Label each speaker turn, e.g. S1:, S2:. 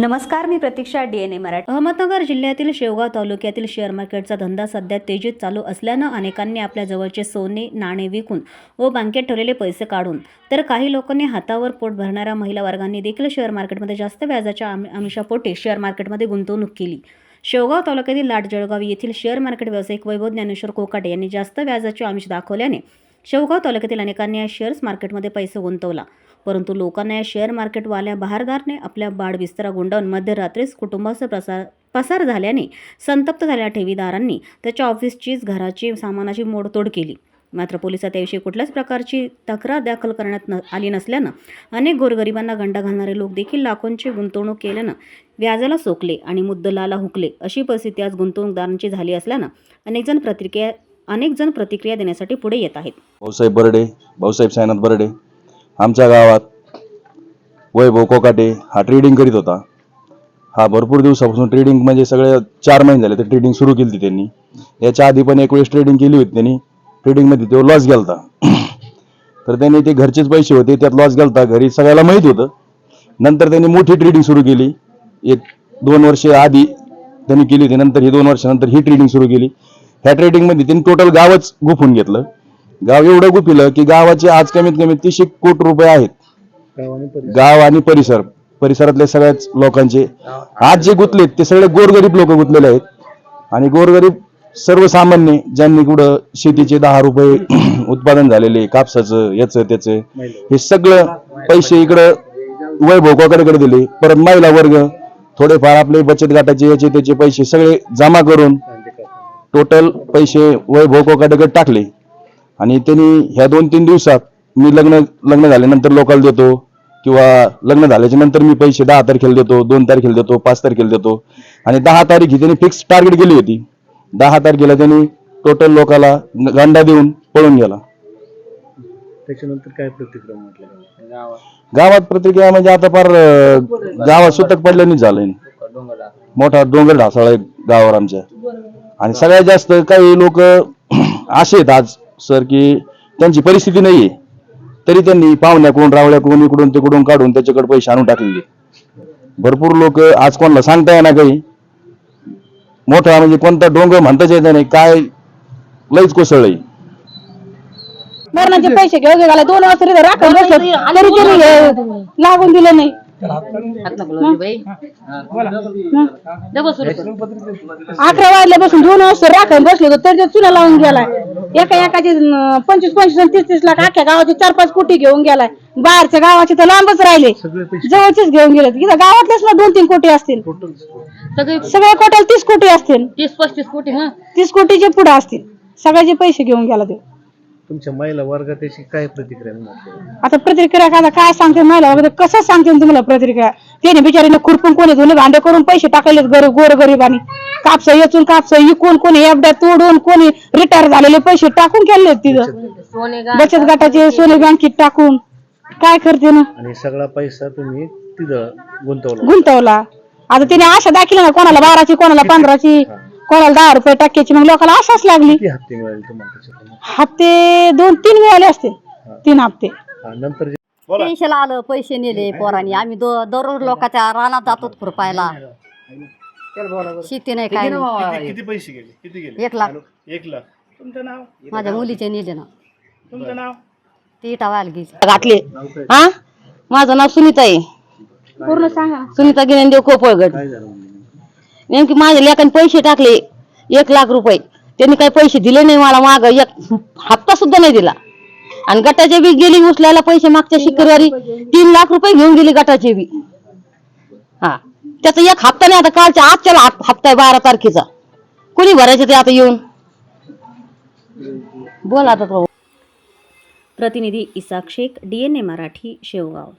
S1: नमस्कार मी Pratiksha D N A Marathi. Ahmednagar जिल्ह्यातील शेवगाव तालुक्यातील शेअर मार्केटचा धंदा सध्या तेजीत चालू असल्यानं अनेकांनी आपल्या जवळचे सोने नाणे विकून व बँकेत ठेवलेले पैसे काढून तर काही लोकांनी हातावर पोट भरणाऱ्या महिला वर्गांनी देखील शेअर मार्केटमध्ये जास्त व्याजाच्या आम आमिषापोटी शेअर मार्केटमध्ये गुंतवणूक केली. शेवगाव तालुक्यातील लाट जळगाव येथील शेअर मार्केट व्यावसायिक वैभव ज्ञानेश्वर कोकाटे यांनी जास्त व्याजाचे आमिष दाखवल्याने शेवगाव तालुक्यातील अनेकांनी या शेअर्स मार्केटमध्ये पैसे गुंतवला. परंतु लोकांना या शेअर मार्केटवाल्या बहारदारने आपल्या बाडबिस्तरा गुंडावून मध्यरात्रीच कुटुंबासह प्रसार पसार झाल्याने संतप्त झालेल्या ठेवीदारांनी त्याच्या ऑफिसचीच घराची सामानाची मोडतोड केली. मात्र पोलिसात याविषयी कुठल्याच प्रकारची तक्रार दाखल करण्यात न आली नसल्यानं अनेक गोरगरिबांना गंडा घालणारे लोक देखील लाखोंची गुंतवणूक केल्यानं व्याजाला सोकले आणि मुद्दलाला हुकले. अशी परिस्थिती आज गुंतवणूकदारांची झाली असल्यानं अनेकजण प्रतिक्रिया अनेक जण प्रतिक्रिया देण्यासाठी पुढे येत आहेत.
S2: भाऊसाहेब बर्डे भाऊसाहेब सायनाथ बर्डे आमच्या गावात वैभव कोकाटे हा ट्रेडिंग करीत होता. हा भरपूर दिवसापासून ट्रेडिंग म्हणजे सगळे चार महिने झाले तर ट्रेडिंग सुरू केली होती त्यांनी. याच्या आधी पण एक वेळेस ट्रेडिंग केली होती त्यांनी. ट्रेडिंगमध्ये तो लॉस गेलता. तर त्यांनी ते घरचेच पैसे होते त्यात लॉस गेलता. घरी सगळ्याला माहीत होतं. नंतर त्यांनी मोठी ट्रेडिंग सुरू केली. एक दोन वर्ष आधी त्यांनी केली होती नंतर ही दोन वर्षानंतर ही ट्रेडिंग सुरू केली. ह्या ट्रेडिंगमध्ये त्यांनी टोटल गावच गुफून घेतलं. गाव एवढं गुपिलं की गावाचे आज कमीत कमी तीसशे कोटी रुपये आहेत. गाव आणि परिसर. परिसरातल्या सगळ्याच लोकांचे. आज जे गुतलेत ते सगळे गोरगरीब लोक गुतलेले आहेत. आणि गोरगरीब सर्वसामान्य ज्यांनी कुठं शेतीचे दहा रुपये उत्पादन झालेले कापसाचं याचं त्याचं हे सगळं पैसे इकडं वैभव कोकणाकडे दिले. परत महिला वर्ग थोडेफार आपले बचत गटाचे याचे त्याचे पैसे सगळे जमा करून टोटल पैसे वैभव कोकाटेकडे टाकले. आणि त्यांनी ह्या दोन तीन दिवसात मी लग्न लग्न झाल्यानंतर लोकांना देतो. किंवा लग्न झाल्याच्यानंतर मी पैसे दहा तारखेला देतो दोन तारखेला देतो पाच तारखेला देतो. आणि दहा तारीख ही त्यांनी फिक्स टार्गेट केली होती. दहा तारखेला त्यांनी टोटल लोकाला गंडा देऊन पळून गेला.
S3: त्याच्यानंतर काय प्रतिक्रिया म्हटलं?
S2: गावात प्रतिक्रिया म्हणजे आता फार गावात सुतक पडल्यानेच झालंय. मोठा डोंगर ढासळा आहे गावावर आमच्या. आणि सगळ्यात जास्त काही लोक असे आहेत आज सर की त्यांची परिस्थिती नाहीये. तरी त्यांनी पाहुण्याकडून रावळ्याकडून इकडून तिकडून काढून त्याच्याकडे पैसे आणून टाकलेले. भरपूर लोक आज कोणाला सांगता येणार काही. मोठा म्हणजे कोणता डोंगर म्हणताच येत नाही काय लईच कोसळलंय.
S4: मरणाचे पैसे घेऊन गेला दोन वर्ष राखून तरी लागून दिलं नाही. अकरा वाजल्यापासून दोन वर्ष राखून बसले होते तरी चुना लावून गेलाय. एका एकाचे पंचवीस पंचवीस आणि तीस तीस लाख अख्ख्या गावाचे चार पाच कोटी घेऊन गेलाय. बाहेरच्या गावाचे तर लांबच राहिले. जवळचेच घेऊन गेले इथं गावातलेच ना दोन तीन कोटी असतील.
S5: सगळे
S4: सगळ्या कोट्याला तीस कोटी असतील.
S5: तीस पस्तीस कोटी हा.
S4: तीस कोटीचे पुढे असतील. सगळ्याचे पैसे घेऊन गेला ते.
S3: तुमच्या महिला वर्गात त्याची काय प्रतिक्रिया
S4: आता प्रतिक्रिया आता काय सांगते मला वगैरे कसं सांगते तुम्हाला प्रतिक्रिया? त्याने बिचारीने खुरपून कोणी धुणे भांडे करून पैसे टाकले गर गोर गरीबांनी कापस येचून कापस इकून कोणी एकदा तोडून कोणी रिटायर झालेले पैसे टाकून केले तिथं. बचत गटाचे सोने बँकेत टाकून. काय करते ना?
S3: आणि सगळा पैसा तुम्ही तिथं गुंतवला.
S4: गुंतवला. आता तिने आशा दाखली ना कोणाला बाराची कोणाला पंधराची? कोणाला दहा रुपये टक्क्याची मग लोकांना आशाच लागली.
S3: किती हप्ते मिळाले तुम्हाला त्याच्यातून?
S4: हप्ते दोन तीन मिळाले असतील तीन हप्ते.
S3: हा, नंतर जे
S5: टेन्शन आलं पैसे नेले पोरांनी. आम्ही दो- दररोज लोकांच्या रानात जातो खुरपायला. शेती नाही काय नाही.
S3: किती पैसे गेले? किती गेले?
S5: एक लाख.
S3: एक लाख. तुमचं नाव?
S5: माझ्या मुलीचे नेले ना.
S3: तुमचं नाव?
S5: ती टावायला गेली.
S6: घातले. हा? माझं नाव सुनीता आहे
S4: पूर्ण सांगा
S6: सुनीता गिरणदेव कोपळगड.
S3: काय झालं?
S6: नेमकी माझ्या लेकाने पैसे टाकले एक लाख रुपये. त्यांनी काही पैसे दिले नाही मला माग एक हप्ता सुद्धा नाही दिला. आणि गटाचे बी गेली उचलायला पैसे मागच्या शुक्रवारी. तीन लाख रुपये घेऊन गेली गटाचे बी. हा. त्याचा एक हप्ता नाही आता कालच्या आजच्या हप- हप्ता आहे बारा तारखेचा. कोणी भरायचे ते आता येऊन? बोल आता तो.
S1: प्रतिनिधी Isak Shaikh D N A Marathi Shevgaon.